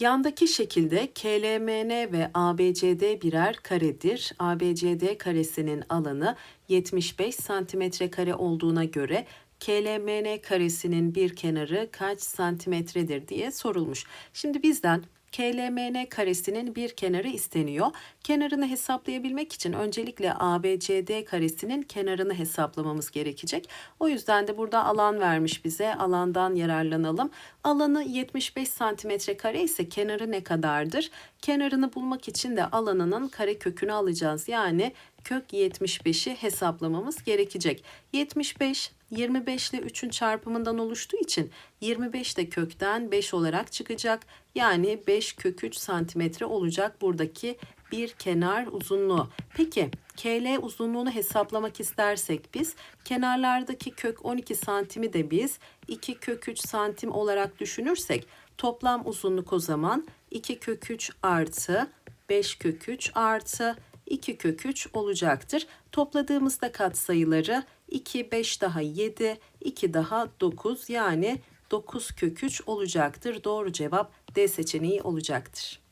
Yandaki şekilde KLMN ve ABCD birer karedir. ABCD karesinin alanı 75 santimetre kare olduğuna göre KLMN karesinin bir kenarı kaç santimetredir diye sorulmuş. Şimdi bizden KLMN karesinin bir kenarı isteniyor. Kenarını hesaplayabilmek için öncelikle ABCD karesinin kenarını hesaplamamız gerekecek. O yüzden de burada alan vermiş bize. Alandan yararlanalım. Alanı 75 santimetre kare ise kenarı ne kadardır? Kenarını bulmak için de alanının kare kökünü alacağız. Yani kök 75'i hesaplamamız gerekecek. 75 25 ile 3'ün çarpımından oluştuğu için 25 de kökten 5 olarak çıkacak. Yani 5 kök 3 santimetre olacak buradaki bir kenar uzunluğu. Peki KL uzunluğunu hesaplamak istersek biz kenarlardaki kök 12 santimi de biz 2 kök 3 santim olarak düşünürsek toplam uzunluk o zaman 2 kök 3 artı 5 kök 3 artı 2 kök 3 olacaktır. Topladığımızda katsayıları 2, 5 daha 7, 2 daha 9 yani 9 kök 3 olacaktır. Doğru cevap D seçeneği olacaktır.